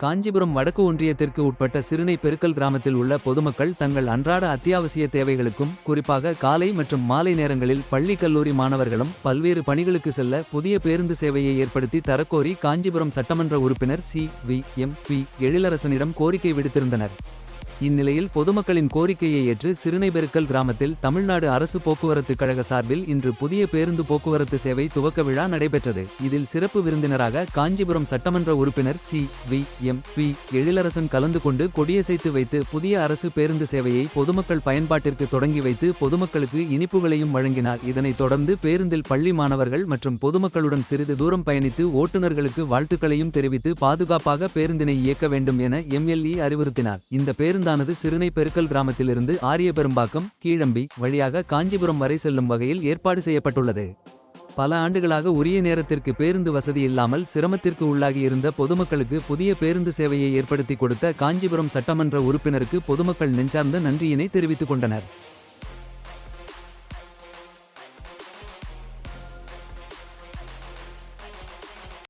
காஞ்சிபுரம் வடக்கு ஒன்றியத்திற்கு உட்பட்ட சிறுனை பெருக்கல் கிராமத்தில் உள்ள பொதுமக்கள் தங்கள் அன்றாட அத்தியாவசிய தேவைகளுக்கும் குறிப்பாக காலை மற்றும் மாலை நேரங்களில் பள்ளி கல்லூரி மாணவர்களும் பல்வேறு பணிகளுக்கு செல்ல புதிய பேருந்து சேவையை ஏற்படுத்தி தரக்கோரி காஞ்சிபுரம் சட்டமன்ற உறுப்பினர் சி. வி. எம். பி. எழிலரசனிடம் கோரிக்கை விடுத்திருந்தனர். இந்நிலையில் பொதுமக்களின் கோரிக்கையை ஏற்று சிறுனைபெருக்கல் கிராமத்தில் தமிழ்நாடு அரசு போக்குவரத்து கழக சார்பில் இன்று புதிய பேருந்து போக்குவரத்து சேவை துவக்க விழா நடைபெற்றது. இதில் சிறப்பு விருந்தினராக காஞ்சிபுரம் சட்டமன்ற உறுப்பினர் C. V. M. P. Ezhilarasan கலந்து கொண்டு கொடியசைத்து வைத்து புதிய அரசு பேருந்து சேவையை பொதுமக்கள் பயன்பாட்டிற்கு தொடங்கி வைத்து பொதுமக்களுக்கு இனிப்புகளையும் வழங்கினார். இதனைத் தொடர்ந்து பேருந்தில் பள்ளி மாணவர்கள் மற்றும் பொதுமக்களுடன் சிறிது தூரம் பயணித்து ஓட்டுநர்களுக்கு வாழ்த்துக்களையும் தெரிவித்து பாதுகாப்பாக பேருந்தினை இயக்க வேண்டும் என எம்எல்ஏ அறிவுறுத்தினார். இந்த பேருந்து பேருந்தானது சிறுனை பெருக்கல் கிராமத்திலிருந்து ஆரியபெரும்பாக்கம் கீழம்பி வழியாக காஞ்சிபுரம் வரை செல்லும் வகையில் ஏற்பாடு செய்யப்பட்டுள்ளது. பல ஆண்டுகளாக உரிய நேரத்திற்கு பேருந்து வசதி இல்லாமல் சிரமத்திற்கு உள்ளாகி இருந்த பொதுமக்களுக்கு புதிய பேருந்து சேவையை ஏற்படுத்தி கொடுத்த காஞ்சிபுரம் சட்டமன்ற உறுப்பினருக்கு பொதுமக்கள் நெஞ்சார்ந்த நன்றியினை தெரிவித்துக் கொண்டனர்.